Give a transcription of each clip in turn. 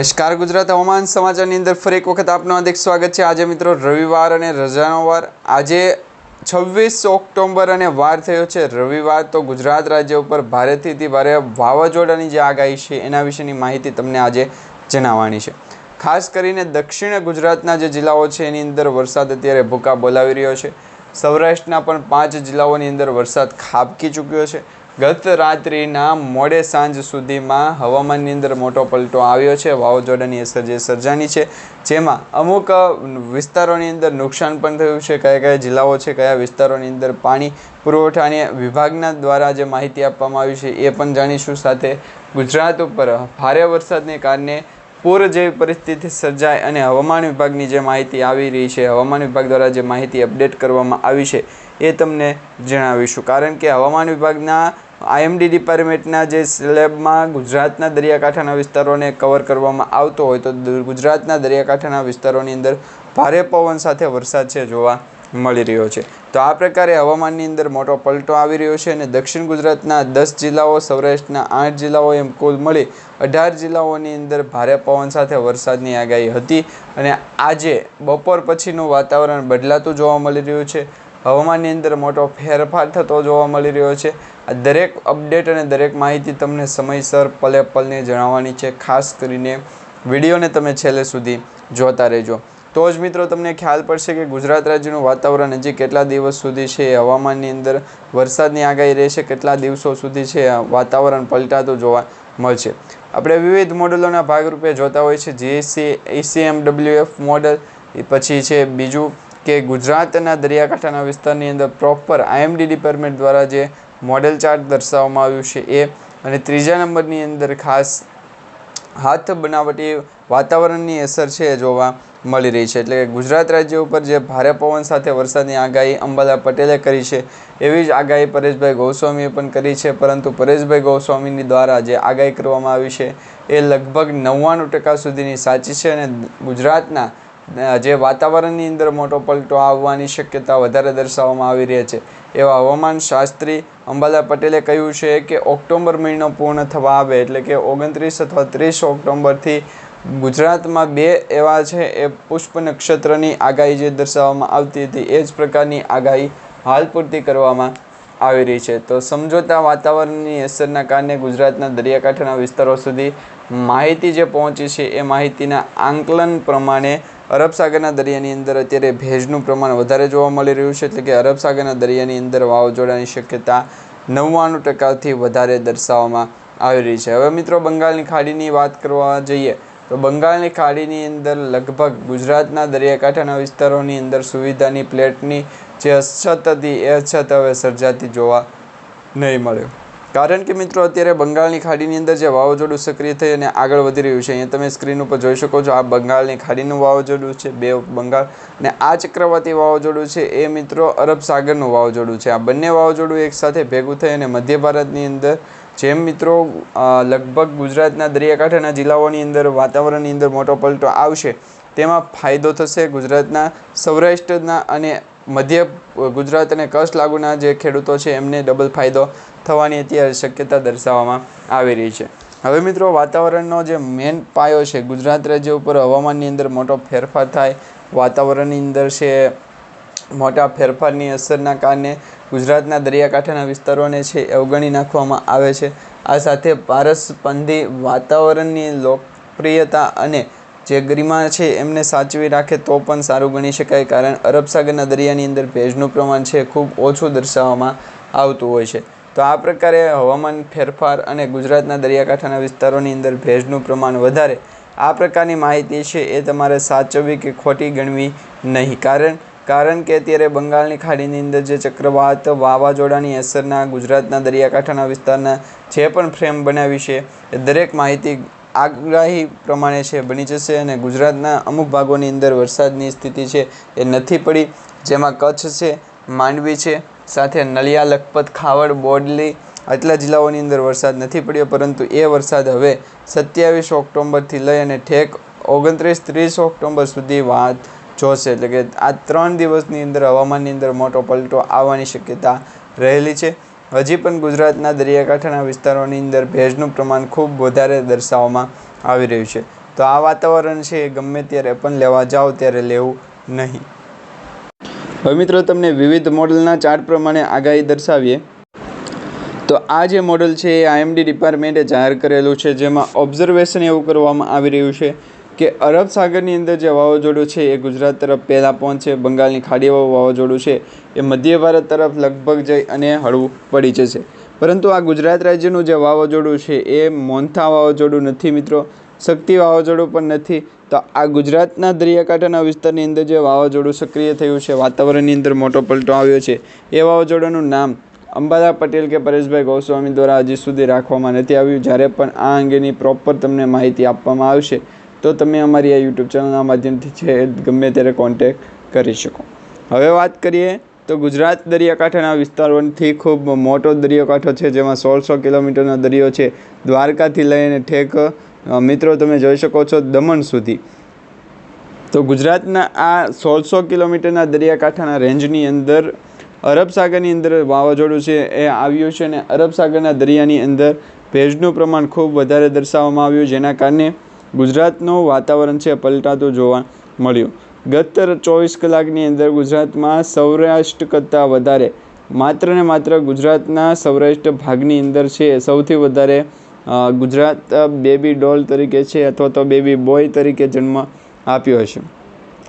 નમસ્કાર, ગુજરાત હવામાન સમાચારની અંદર ફરી એક વખત આપનું હાર્દિક સ્વાગત છે. આજે મિત્રો રવિવાર અને રજાનો વાર. આજે છવ્વીસ ઓક્ટોબર અને વાર થયો છે. રવિવાર તો ગુજરાત રાજ્ય ઉપર ભારેથી ભારે વાવાઝોડાની જે આગાહી છે, એના વિશેની માહિતી તમને આજે જણાવવાની છે. ખાસ કરીને દક્ષિણ ગુજરાતના જે જિલ્લાઓ છે, એની અંદર વરસાદ અત્યારે ભૂકા બોલાવી રહ્યો છે. સૌરાષ્ટ્રના પણ પાંચ જિલ્લાઓની અંદર વરસાદ ખાબકી ચૂક્યો છે. ગત રાત્રિના મોડે સાંજ સુધીમાં હવામાનની અંદર મોટો પલટો આવ્યો છે. વાવાઝોડાની અસર જે સર્જાની છે, જેમાં અમુક વિસ્તારોની અંદર નુકસાન પણ થયું છે. કયા કયા જિલ્લાઓ છે, કયા વિસ્તારોની અંદર પાણી પુરવઠાની વિભાગના દ્વારા જે માહિતી આપવામાં આવી છે, એ પણ જાણીશું. સાથે ગુજરાત ઉપર ભારે વરસાદને કારણે પૂર જેવી પરિસ્થિતિ સર્જાય અને હવામાન વિભાગની જે માહિતી આવી રહી છે, હવામાન વિભાગ દ્વારા જે માહિતી અપડેટ કરવામાં આવી છે, એ તમને જણાવીશું. કારણ કે હવામાન વિભાગના આઈએમડી ડિપાર્ટમેન્ટના જે સ્લેબમાં ગુજરાતના દરિયાકાંઠાના વિસ્તારોને કવર કરવામાં આવતો હોય તો ગુજરાતના દરિયાકાંઠાના વિસ્તારોની અંદર ભારે પવન સાથે વરસાદ છે જોવા મળી રહ્યો છે. તો આ પ્રકારે હવામાનની અંદર મોટો પલટો આવી રહ્યો છે અને દક્ષિણ ગુજરાતના દસ જિલ્લાઓ, સૌરાષ્ટ્રના આઠ જિલ્લાઓ એમ કુલ મળી અઢાર જિલ્લાઓની અંદર ભારે પવન સાથે વરસાદની આગાહી હતી અને આજે બપોર પછીનું વાતાવરણ બદલાતું જોવા મળી રહ્યું છે. હવામાનની અંદર મોટો ફેરફાર થતો જોવા મળી રહ્યો છે. આ દરેક અપડેટ અને દરેક માહિતી તમને સમયસર પલે પલને જણાવવાની છે. ખાસ કરીને વિડીયોને તમે છેલ્લે સુધી જોતા રહેજો. તો જ મિત્રો, તમને ખ્યાલ પડશે કે ગુજરાત રાજ્યનું વાતાવરણ હજી કેટલા દિવસ સુધી છે? હવામાનની અંદર વરસાદની આગાહી રહેશે. કેટલા દિવસો સુધી છે? વાતાવરણ પલટાતું જોવા મળશે. આપણે વિવિધ મોડલોના ભાગરૂપે જોતા હોય છે. જીએસસી એસીએમ ડબલ્યુએફ મોડલ પછી છે બીજું કે ગુજરાતના દરિયાકાંઠાના વિસ્તારની અંદર પ્રોપર આઈએમડી ડિપાર્ટમેન્ટ દ્વારા જે મોડેલ ચાર્ટ દર્શાવવામાં આવ્યું છે એ. અને ત્રીજા નંબરની અંદર ખાસ હાથ બનાવટી વાતાવરણની અસર છે જોવા મળી રહી છે. એટલે કે ગુજરાત રાજ્ય ઉપર જે ભારે પવન સાથે વરસાદની આગાહી અંબાલા પટેલે કરી છે, એવી જ આગાહી પરેશભાઈ ગોસ્વામીએ પણ કરી છે. પરંતુ પરેશભાઈ ગોસ્વામીની દ્વારા જે આગાહી કરવામાં આવી છે એ લગભગ નવ્વાણું ટકા સુધીની સાચી છે અને ગુજરાતના જે વાતાવરણની અંદર મોટો પલટો આવવાની શક્યતા વધારે દર્શાવવામાં આવી રહી છે. એવા હવામાન શાસ્ત્રી અંબાલા પટેલે કહ્યું છે કે ઓક્ટોબર મહિનો પૂર્ણ થવા આવે એટલે કે ઓગણત્રીસ અથવા ત્રીસ ઓક્ટોબરથી ગુજરાતમાં બે એવા છે એ પુષ્પ નક્ષત્રની આગાહી જે દર્શાવવામાં આવતી હતી. એ જ પ્રકારની આગાહી હાલ પૂરતી કરવામાં આવી રહી છે. તો સમજોતા વાતાવરણની અસરના કારણે ગુજરાતના દરિયાકાંઠાના વિસ્તારો સુધી માહિતી જે પહોંચી છે એ માહિતીના આંકલન પ્રમાણે અરબ સાગરના દરિયાની અંદર અત્યારે ભેજનું પ્રમાણ વધારે જોવા મળી રહ્યું છે. એટલે કે અરબ સાગરના દરિયાની અંદર વાવાઝોડાની શક્યતા નવ્વાણું ટકાથી વધારે દર્શાવવામાં આવી રહી છે. હવે મિત્રો બંગાળની ખાડીની વાત કરવા જઈએ તો બંગાળની ખાડીની અંદર લગભગ ગુજરાતના દરિયાકાંઠાના વિસ્તારોની અંદર સુવિધાની પ્લેટની જે અછત હતી એ અછત હવે સર્જાતી જોવા નહીં મળે કારણ કે મિત્રો, અત્યારે બંગાળની ખાડીની અંદર જે વાવાઝોડું સક્રિય થઈ અને આગળ વધી રહ્યું છે, અહીંયા તમે સ્ક્રીન ઉપર જોઈ શકો છો, આ બંગાળની ખાડીનું વાવાઝોડું છે, બે બંગાળ અને આ ચક્રવાતી વાવાઝોડું છે, એ મિત્રો અરબ સાગરનું વાવાઝોડું છે. આ બંને વાવાઝોડું એકસાથે ભેગું થઈ અને મધ્ય ભારતની અંદર જેમ મિત્રો લગભગ ગુજરાતના દરિયાકાંઠાના જિલ્લાઓની અંદર વાતાવરણની અંદર મોટો પલટો આવશે, તેમાં ફાયદો થશે ગુજરાતના સૌરાષ્ટ્રના અને મધ્ય ગુજરાત અને કચ્છ લાગુના જે ખેડૂતો છે, એમને ડબલ ફાયદો થવાની અત્યારે શક્યતા દર્શાવવામાં આવી રહી છે. હવે મિત્રો, વાતાવરણનો જે મેન પાયો છે, ગુજરાત રાજ્ય ઉપર હવામાનની અંદર મોટો ફેરફાર થાય, વાતાવરણની અંદર છે, મોટા ફેરફારની અસરના કારણે ગુજરાતના દરિયાકાંઠાના વિસ્તારોને છે અવગણી નાખવામાં આવે છે. આ સાથે પારસપંધી વાતાવરણની લોકપ્રિયતા અને જે ગરિમા છે એમને સાચવી રાખે તો પણ સારું ગણી શકાય, કારણ અરબ સાગરના દરિયાની અંદર ભેજનું પ્રમાણ છે ખૂબ ઓછું દર્શાવવામાં આવતું હોય છે. તો આ પ્રકારે હવામાન ફેરફાર અને ગુજરાતના દરિયાકાંઠાના વિસ્તારોની અંદર ભેજનું પ્રમાણ વધારે, આ પ્રકારની માહિતી છે એ તમારે સાચવવી કે ખોટી ગણવી નહીં. કારણ કારણ કે અત્યારે બંગાળની ખાડીની અંદર જે ચક્રવાત વાવાઝોડાની અસરના ગુજરાતના દરિયાકાંઠાના વિસ્તારના જે પણ ફ્રેમ બનાવી છે એ દરેક માહિતી આગાહી પ્રમાણે છે, બની જશે અને ગુજરાતના અમુક ભાગોની અંદર વરસાદની સ્થિતિ છે એ નથી પડી, જેમાં કચ્છ છે, માંડવી છે, સાથે નલિયા, લખપત, ખાવડ, બોડલી આટલા જિલ્લાઓની અંદર વરસાદ નથી પડ્યો, પરંતુ એ વરસાદ હવે સત્યાવીસ ઓક્ટોબરથી લઈ અને ઠેક ઓગણત્રીસ, ત્રીસ ઓક્ટોબર સુધી વાત જોશે. એટલે કે આ ત્રણ દિવસની અંદર હવામાનની અંદર મોટો પલટો આવવાની શક્યતા રહેલી છે. હજી પણ ગુજરાતના દરિયાકાંઠાના વિસ્તારોની અંદર ભેજનું પ્રમાણ ખૂબ વધારે દર્શાવવામાં આવી રહ્યું છે. તો આ વાતાવરણ છે એ ગમે ત્યારે પણ લેવા જાઓ ત્યારે લેવું નહીં. હવે મિત્રો તમને વિવિધ મોડલના ચાર્ટ પ્રમાણે આગાહી દર્શાવીએ. તો આ જે મોડલ છે એ આઈએમડી ડિપાર્ટમેન્ટે જાહેર કરેલું છે, જેમાં ઓબ્ઝર્વેશન એવું કરવામાં આવી રહ્યું છે કે અરબ સાગરની અંદર જે વાવાઝોડું છે એ ગુજરાત તરફ પહેલાં પહોંચશે બંગાળની ખાડીવાળું વાવાઝોડું છે એ મધ્ય ભારત તરફ લગભગ જઈ અને હળવું પડી જશે. પરંતુ આ ગુજરાત રાજ્યનું જે વાવાઝોડું છે એ મોન્થા વાવાઝોડું નથી મિત્રો, શક્તિ વાવાઝોડું પણ નથી. તો આ ગુજરાતના દરિયાકાંઠાના વિસ્તારની અંદર જે વાવાઝોડું સક્રિય થયું છે, વાતાવરણની અંદર મોટો પલટો આવ્યો છે, એ વાવાઝોડાનું નામ અંબાદા પટેલ કે પરેશભાઈ ગોસ્વામી દ્વારા હજી સુધી રાખવામાં નથી આવ્યું. જ્યારે પણ આ અંગેની પ્રોપર તમને માહિતી આપવામાં આવશે તો તમે અમારી આ યુટ્યુબ ચેનલના માધ્યમથી છે ગમે ત્યારે કોન્ટેક કરી શકો. હવે વાત કરીએ તો ગુજરાત દરિયાકાંઠાના વિસ્તારોથી ખૂબ મોટો દરિયાકાંઠો છે, જેમાં સોળસો કિલોમીટરનો દરિયો છે. દ્વારકાથી લઈને ઠેક મિત્રો તમે જોઈ શકો છો દમણ સુધી. તો ગુજરાતના આ સોળસો કિલોમીટરના દરિયાકાંઠાના રેન્જની અંદર અરબ સાગરની અંદર વાવાઝોડું છે, એ આવ્યું છે અને અરબ સાગરના દરિયાની અંદર ભેજનું પ્રમાણ ખૂબ વધારે દર્શાવવામાં આવ્યું, જેના કારણે ગુજરાતનું વાતાવરણ છે પલટાતું જોવા મળ્યું. ગત ચોવીસ કલાકની અંદર ગુજરાતમાં સૌરાષ્ટ્ર કરતાં વધારે, માત્ર ને માત્ર ગુજરાતના સૌરાષ્ટ્ર ભાગની અંદર છે. સૌથી વધારે ગુજરાત બેબી ડોલ તરીકે છે અથવા તો બેબી બોય તરીકે જન્મ આપ્યો હશે.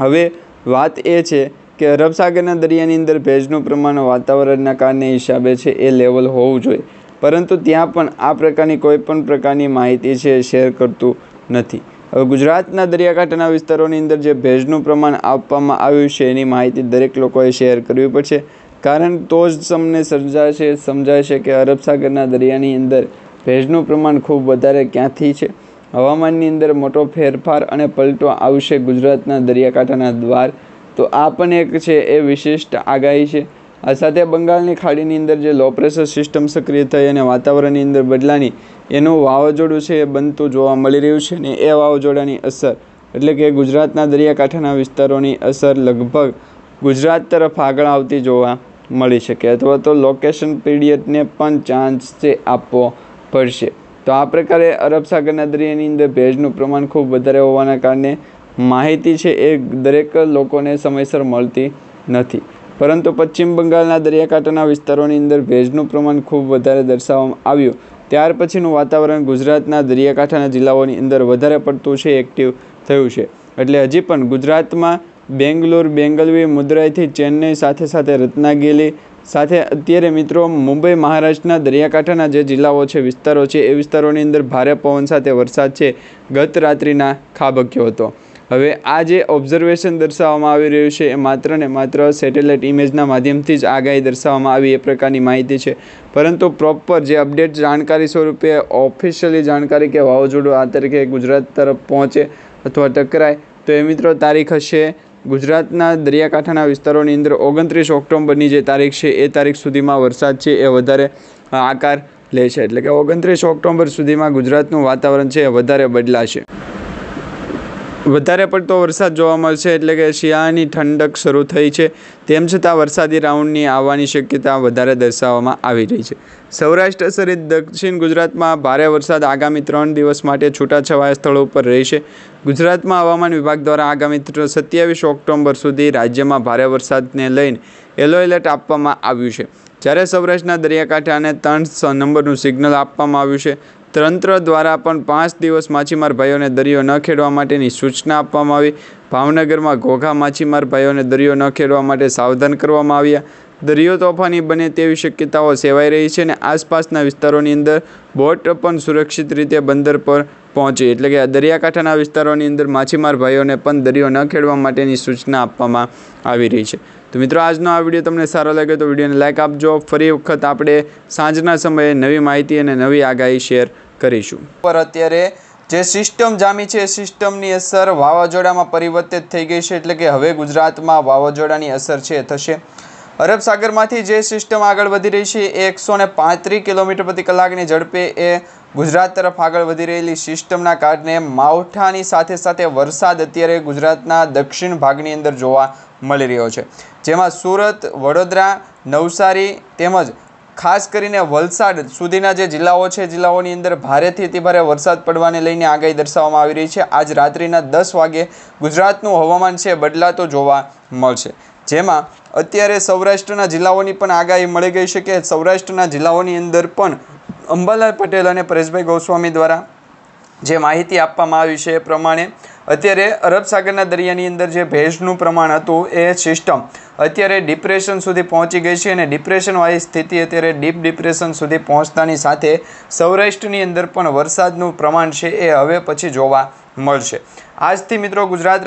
હવે વાત એ છે કે અરબ સાગરના દરિયાની અંદર ભેજનું પ્રમાણ વાતાવરણના કારણે હિસાબે છે એ લેવલ હોવું જોઈએ. પરંતુ ત્યાં પણ આ પ્રકારની કોઈ પણ પ્રકારની માહિતી છે શેર કરતું નથી. હવે ગુજરાતના દરિયાકાંઠાના વિસ્તારોની અંદર જે ભેજનું પ્રમાણ આપવામાં આવ્યું છે, એની માહિતી દરેક લોકોએ શેર કરવી પડશે. કારણ તો જ તમને સર્જાશે સમજાય છે કે અરબ સાગરના દરિયાની અંદર ભેજનું પ્રમાણ ખૂબ વધારે ક્યાંથી છે? હવામાનની અંદર મોટો ફેરફાર અને પલટો આવશે ગુજરાતના દરિયાકાંઠાના દ્વાર. તો આ પણ એક છે, એ વિશિષ્ટ આગાહી છે. આ સાથે બંગાળની ખાડીની અંદર જે લો પ્રેશર સિસ્ટમ સક્રિય થઈ અને વાતાવરણની અંદર બદલાની એનું વાવાઝોડું છે એ બનતું જોવા મળી રહ્યું છે ને એ વાવાઝોડાની અસર, એટલે કે ગુજરાતના દરિયાકાંઠાના વિસ્તારોની અસર લગભગ ગુજરાત તરફ આગળ આવતી જોવા મળી શકે. અથવા તો લોકેશન પીરિયડને પણ ચાન્સ છે આપવો પડશે. તો આ પ્રકારે અરબ સાગરના દરિયાની અંદર ભેજનું પ્રમાણ ખૂબ વધારે હોવાના કારણે માહિતી છે એ દરેક લોકોને સમયસર મળતી નથી. પરંતુ પશ્ચિમ બંગાળના દરિયાકાંઠાના વિસ્તારોની અંદર ભેજનું પ્રમાણ ખૂબ વધારે દર્શાવવામાં આવ્યું. ત્યાર પછીનું વાતાવરણ ગુજરાતના દરિયાકાંઠાના જિલ્લાઓની અંદર વધારે પડતું છે એક્ટિવ થયું છે. એટલે હજી પણ ગુજરાતમાં બેંગ્લોર, બેંગલવી, મુદ્રાઈથી ચેન્નઈ સાથે સાથે રત્નાગીરી સાથે અત્યારે મિત્રો મુંબઈ, મહારાષ્ટ્રના દરિયાકાંઠાના જે જિલ્લાઓ છે, વિસ્તારો છે, એ વિસ્તારોની અંદર ભારે પવન સાથે વરસાદ છે. ગત રાત્રિના ખાબક્યો હતો. હવે આ જે ઓબ્ઝર્વેશન દર્શાવવામાં આવી રહ્યું છે એ માત્ર ને માત્ર સેટેલાઇટ ઇમેજના માધ્યમથી જ આગાહી દર્શાવવામાં આવી એ પ્રકારની માહિતી છે. પરંતુ પ્રોપર જે અપડેટ જાણકારી સ્વરૂપે ઓફિશિયલી જાણકારી કે વાવાઝોડું આ તરીકે ગુજરાત તરફ પહોંચે અથવા ટકરાય, તો એ મિત્રો તારીખ હશે ગુજરાતના દરિયાકાંઠાના વિસ્તારોની અંદર ઓગણત્રીસ ઓક્ટોબરની જે તારીખ છે, એ તારીખ સુધીમાં વરસાદ છે, એ વધારે આકાર લે છે. એટલે કે ઓગણત્રીસ ઓક્ટોબર સુધીમાં ગુજરાતનું વાતાવરણ છે, એ વધારે બદલાશે. વધારે પડતો વરસાદ જોવા મળશે એટલે કે શિયાળાની ઠંડક શરૂ થઈ છે. તેમ છતાં વરસાદી રાઉન્ડની આવવાની શક્યતા વધારે દર્શાવવામાં આવી રહી છે. સૌરાષ્ટ્ર સહિત દક્ષિણ ગુજરાતમાં ભારે વરસાદ આગામી ત્રણ દિવસ માટે છૂટાછવાયા સ્થળો ઉપર રહેશે. ગુજરાતમાં હવામાન વિભાગ દ્વારા આગામી સત્યાવીસ ઓક્ટોબર સુધી રાજ્યમાં ભારે વરસાદને લઈને યલો એલર્ટ આપવામાં આવ્યું છે. જ્યારે સૌરાષ્ટ્રના દરિયાકાંઠે અને ત્રણ નંબરનું સિગ્નલ આપવામાં આવ્યું છે. તંત્ર દ્વારા પણ પાંચ દિવસ માછીમાર ભાઈઓને દરિયો ન ખેડવા માટેની સૂચના આપવામાં આવી. ભાવનગરમાં ઘોઘા માછીમાર ભાઈઓને દરિયો ન ખેડવા માટે સાવધાન કરવામાં આવ્યા. દરિયો તોફાની બને તેવી શક્યતાઓ સેવાઈ રહી છે અને આસપાસના વિસ્તારોની અંદર બોટ પણ સુરક્ષિત રીતે બંદર પર પહોંચે. એટલે કે દરિયાકાંઠાના વિસ્તારોની અંદર માછીમાર ભાઈઓને પણ દરિયો ન ખેડવા માટેની સૂચના આપવામાં આવી રહી છે. તો મિત્રો, આજનો આ વીડિયો તમને સારો લાગ્યો તો વિડીયોને લાઇક આપજો. ફરી વખત આપણે સાંજના સમયે નવી માહિતી અને નવી આગાહી શેર કરીશું. પર અત્યારે જે સિસ્ટમ જામી છે એ સિસ્ટમની અસર વાવાઝોડામાં પરિવર્તિત થઈ ગઈ છે એટલે કે હવે ગુજરાતમાં વાવાઝોડાની અસર છે થશે. અરબ સાગરમાંથી જે સિસ્ટમ આગળ વધી રહી છે એ એકસો ને પાંત્રીસ કિલોમીટર પ્રતિ કલાકની ઝડપે એ ગુજરાત તરફ આગળ વધી રહેલી સિસ્ટમના કારણે માવઠાની સાથે સાથે વરસાદ અત્યારે ગુજરાતના દક્ષિણ ભાગની અંદર જોવા મળી રહ્યો છે. જેમાં સુરત, વડોદરા, નવસારી તેમજ ખાસ કરીને વલસાડ સુધીના જે જિલ્લાઓ છે, જિલ્લાઓની અંદર ભારેથી અતિભારે વરસાદ પડવાને લઈને આગાહી દર્શાવવામાં આવી રહી છે. આજ રાત્રિના દસ વાગે ગુજરાતનું હવામાન છે, બદલાતો જોવા મળશે. જેમાં અત્યારે સૌરાષ્ટ્રના જિલ્લાઓની પણ આગાહી મળી ગઈ છે કે સૌરાષ્ટ્રના જિલ્લાઓની અંદર પણ અંબાલાલ પટેલ અને પરેશભાઈ ગોસ્વામી દ્વારા જે માહિતી આપવામાં આવી છે એ પ્રમાણે, અત્યારે અરબ સાગરના દરિયાની અંદર જે ભેજનું પ્રમાણ હતું એ સિસ્ટમ અત્યારે ડિપ્રેશન સુધી પહોંચી ગઈ છે અને ડિપ્રેશનવાળી સ્થિતિ અત્યારે ડીપ ડિપ્રેશન સુધી પહોંચતાની સાથે સૌરાષ્ટ્રની અંદર પણ વરસાદનું પ્રમાણ છે એ હવે પછી જોવા મળશે. આજથી મિત્રો ગુજરાત